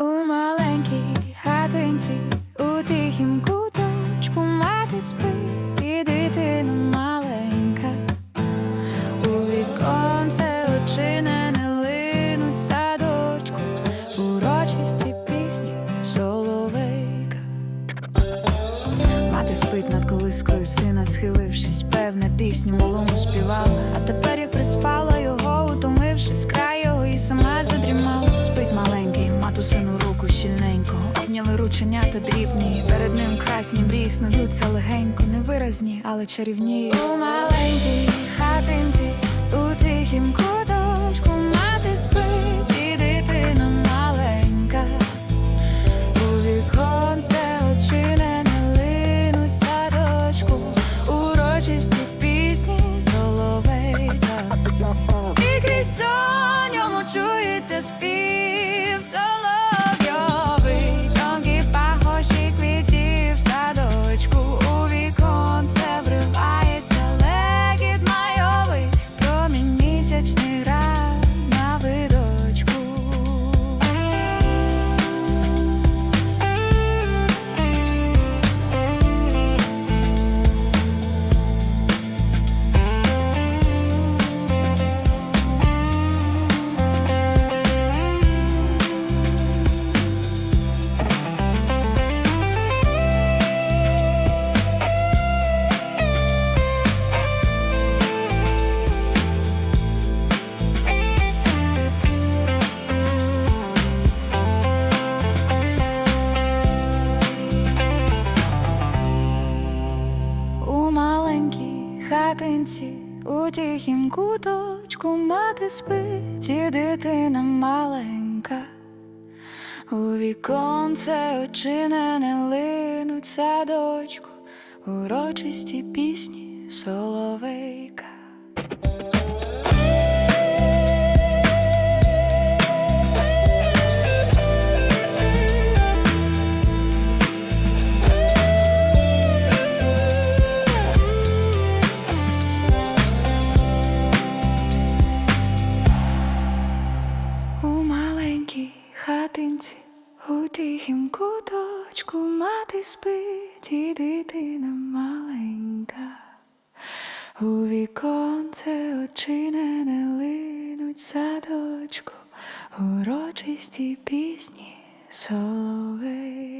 У маленькій хатинці, у тихім куточку мати спить і дитина маленька. У віконце очинене линуть садочку, урочисті пісні соловейка. Мати спить над колискою сина, схилившись, певне пісню малому співала. А тепер, як приспала його, Обняли рученята дрібні. Перед ним красні мрії снуються легенько, невиразні, але чарівні. У маленькій хатинці, у тихім куточку мати спить, і дитина маленька. У віконце очинене линуть садочку, урочисті пісні соловейка. І крізь сон йому чується спів соловйовий, маленькій хатинці, у тихім куточку мати спить, і дитина маленька. У віконце очинене линуть садочку, урочисті пісні соловейка. Маленькій хатинці, у тихім куточку мати спить, і дитина маленька. У віконце очинене линуть садочку, урочисті пісні соловейка.